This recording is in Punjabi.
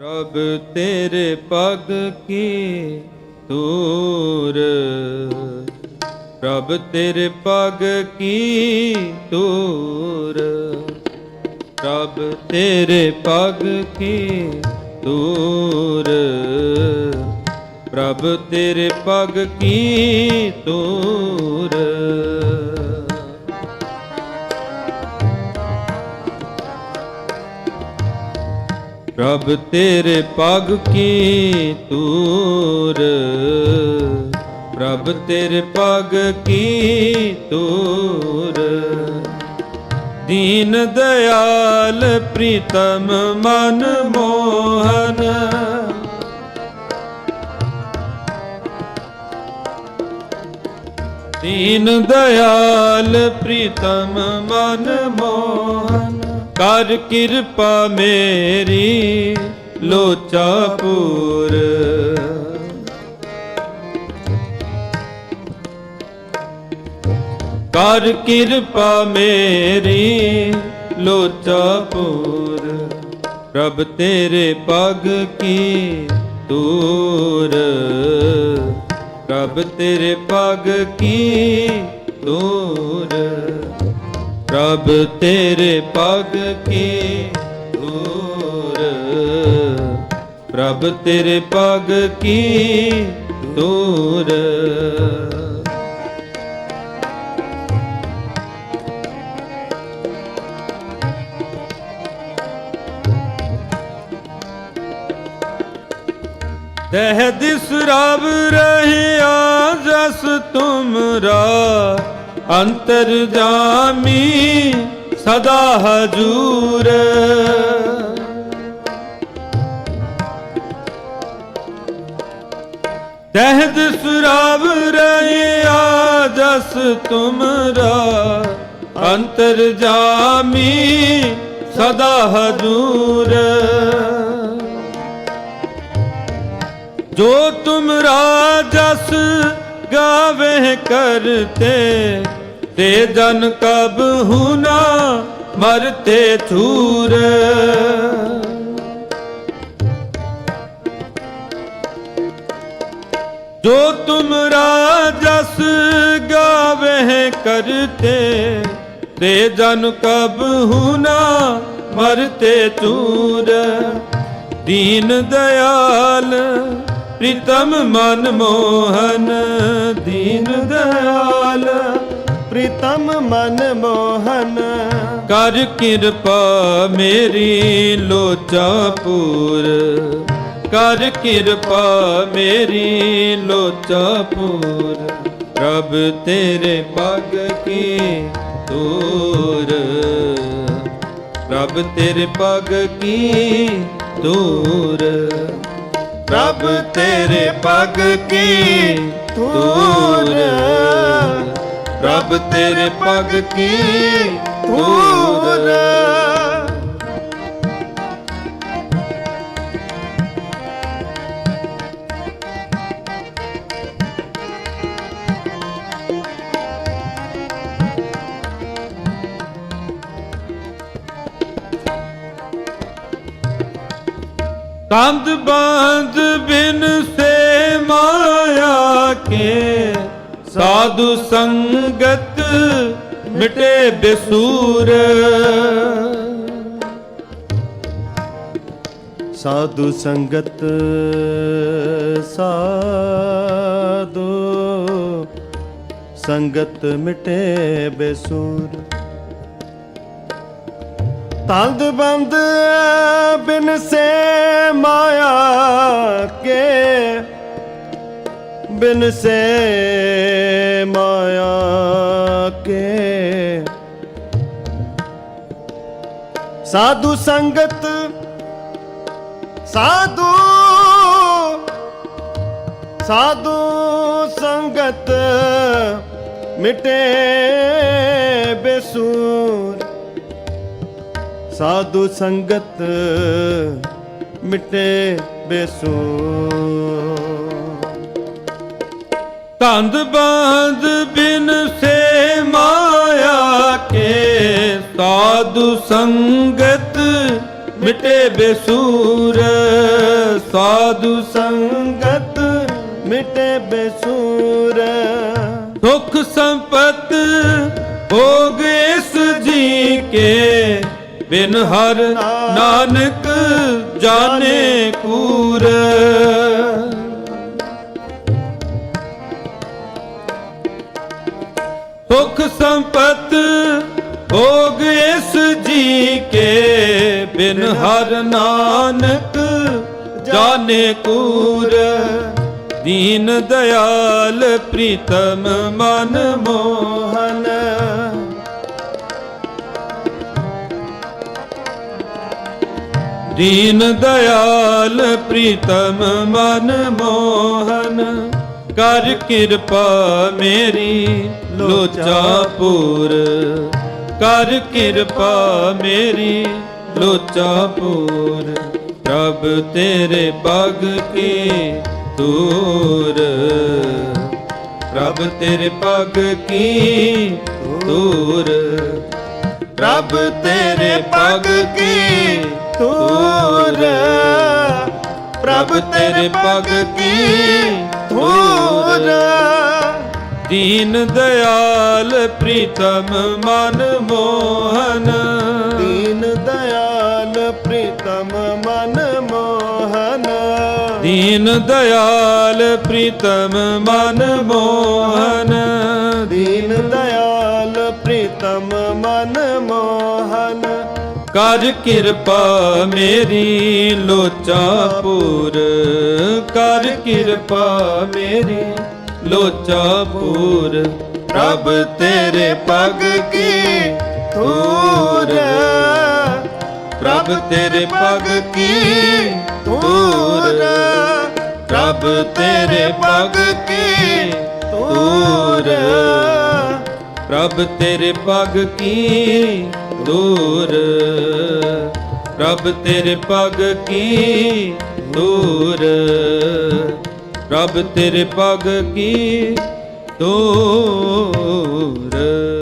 ਪ੍ਰਭ ਤੇਰੇ ਪਗ ਕੀ ਤੂਰ ਪ੍ਰਭ ਤੇਰੇ ਪਗ ਕੀ ਤੂਰ ਪ੍ਰਭ ਤੇਰੇ ਪਗ ਕੀ ਤੂਰ ਪ੍ਰਭ ਤੇਰੇ ਪਗ ਕੀ ਤੂਰ ਪ੍ਰਭ ਤੇਰੇ ਪਗ ਕੀ ਤੂਰ? ਪ੍ਰਭ ਤੇਰੇ ਪਗ ਕੀ ਤੂਰ? ਦੀਨ ਦਇਆਲ ਪ੍ਰੀਤਮ ਮਨ ਮੋਹਨ। ਦੀਨ ਦਇਆਲ ਪ੍ਰੀਤਮ ਮਨ ਮੋਹਨ ਕਰ ਕਿਰਪਾ ਮੇਰੀ ਲੋਚਾ ਪੂਰ ਕਰ ਕਿਰਪਾ ਮੇਰੀ ਲੋਚਾ ਪੂਰ ਪ੍ਰਭ ਤੇਰੇ ਪਗ ਕੀ ਤੂਰ ਪ੍ਰਭ ਤੇਰੇ ਪਗ ਕੀ ਤੂਰ ਪ੍ਰਭ ਤੇਰੇ ਪਗ ਕੀ ਤੂਰ ਪ੍ਰਭ ਤੇਰੇ ਪਗ ਕੀ ਤੂਰ ਤਹ ਦਿਸ ਰਬ ਰਹਿਆ ਜਸ ਤੁਮਰਾ ਅੰਤਰ ਜਾਮੀ ਸਦਾ ਹਜੂਰ। ਤਹਿਦ ਦਿਸ ਰਬ ਰਹਿਆ ਜਸ ਤੁਮਰਾ, ਅੰਤਰ ਜਾਮੀ ਸਦਾ ਹਜੂਰ। ਜੋ ਤੁਮ ਰਾਜਸ ਗਾਵੇ ਕਰਤੇ ਤੇ ਜਨ ਕਬ ਹੁਨਾ ਮਰਤੇ ਥੂਰ। ਜੋ ਤੁਮ ਰਾਜਸ ਗਾਵੇ ਕਰਤੇ, ਤੇ ਜਨ ਕਬ ਹੁਨਾ ਮਰਤੇ ਚੂਰ ਦੀਨ ਦਇਆਲ, ਪ੍ਰੀਤਮ ਮਨ ਮੋਹਨ, ਦੀਨ ਦਇਆਲ। ਪ੍ਰੀਤਮ ਮਨ ਮੋਹਨ ਕਰ ਕਿਰਪਾ ਮੇਰੀ ਲੋਚਾ ਪੂਰ ਕਰ ਕਿਰਪਾ ਮੇਰੀ ਲੋਚਾ ਪੂਰ ਪ੍ਰਭ ਤੇਰੇ ਪਗ ਕੀ ਤੂਰ ਪ੍ਰਭ ਤੇਰੇ ਪਗ ਕੀ ਤੂਰ ਪ੍ਰਭ ਤੇਰੇ ਪੱਗ ਕੀ ਤੂਰ ਪ੍ਰਭ ਤੇਰੇ ਪਗ ਕੀ ਤੂਰ ਕੰਧ ਬਾਂਧ ਬਿਨ ਸੇ ਮਾਇਆ ਕੇ ਸਾਧੂ ਸੰਗਤ ਮਿਟੇ ਬਸੂਰ। ਸਾਧੂ ਸੰਗਤ ਸਾਧੂ ਸੰਗਤ ਮਿਟੇ ਬਸੂਰ। ਤੰਦ ਬੰਦ ਬਿਨ ਸੇ ਮਾਇਆ ਕੇ ਬਿਨ ਸੇ ਮਾਇਆ ਕੇ। ਸਾਧੂ ਸੰਗਤ, ਸਾਧੂ ਸਾਧੂ ਸੰਗਤ ਮਿਟੇ ਬੇਸੂਰ। ਸਾਧੂ ਸੰਗਤ ਮਿਟੇ ਬੇਸੂਰ। ਤੰਦ ਬਾਂਧ ਬਿਨ ਸੇ ਮਾਇਆ ਕੇ ਸਾਧੂ ਸੰਗਤ ਮਿਟੇ ਬੇਸੂਰ ਸਾਧੂ ਸੰਗਤ ਮਿਟੇ ਬੇਸੂਰ। ਸੁਖ ਸੰਪਤ ਭੋਗ ਇਸ ਜੀ ਕੇ ਬਿਨ ਹਰ ਨਾਨਕ ਜਾਣੇ ਕੂਰ। ਸੁਖ ਸੰਪਤ ਭੋਗ ਇਸ ਜੀ ਕੇ ਬਿਨ ਹਰ ਨਾਨਕ ਜਾਣੇ ਕੂਰ। ਦੀਨ ਦਇਆਲ ਪ੍ਰੀਤਮ ਮਨ ਮੋਹਨ। ਦੀਨ ਦਇਆਲ ਪ੍ਰੀਤਮ ਮਨ ਮੋਹਨ। ਕਰ ਕਿਰਪਾ ਮੇਰੀ ਲੋਚਾ ਪੂਰ ਕਰ ਕਿਰਪਾ ਮੇਰੀ ਲੋਚਾ ਪੂਰ ਪ੍ਰਭ ਤੇਰੇ ਪਗ ਕੀ ਦੂਰ ਪ੍ਰਭ ਤੇਰੇ ਪਗ ਕੀ ਦੂਰ ਪ੍ਰਭ ਤੇਰੇ ਪਗ ਕੀ ਤੂਰ ਪ੍ਰਭ ਤੇਰੇ ਪਗ ਕੀ ਧੂਰ ਦੀਨ ਦਇਆਲ ਪ੍ਰੀਤਮ ਮਨ ਮੋਹਨ। ਦੀਨ ਦਇਆਲ ਪ੍ਰੀਤਮ ਮਨ ਮੋਹਨ। ਦੀਨ ਦਇਆਲ ਪ੍ਰੀਤਮ ਮਨ ਮੋਹਨ। ਦੀਨ ਦਇਆਲ ਪ੍ਰੀਤਮ ਮਨ ਕਰ ਕਿਰਪਾ ਮੇਰੀ ਲੋਚਾ ਪੂਰ ਕਰ ਕਿਰਪਾ ਮੇਰੀ ਲੋਚਾ ਪੂਰ ਪ੍ਰਭ ਤੇਰੇ ਪਗ ਕੀ ਧੂਰ। ਪ੍ਰਭ ਤੇਰੇ ਪਗ ਕੀ ਧੂਰ। ਪ੍ਰਭ ਤੇਰੇ ਪਗ ਕੀ ਧੂਰ। ਪ੍ਰਭ ਤੇਰੇ ਪਗ ਕੀ ਦੂਰ? ਪ੍ਰਭ ਤੇਰੇ ਪਗ ਕੀ ਦੂਰ? ਪ੍ਰਭ ਤੇਰੇ ਪਗ ਕੀ ਦੂਰ?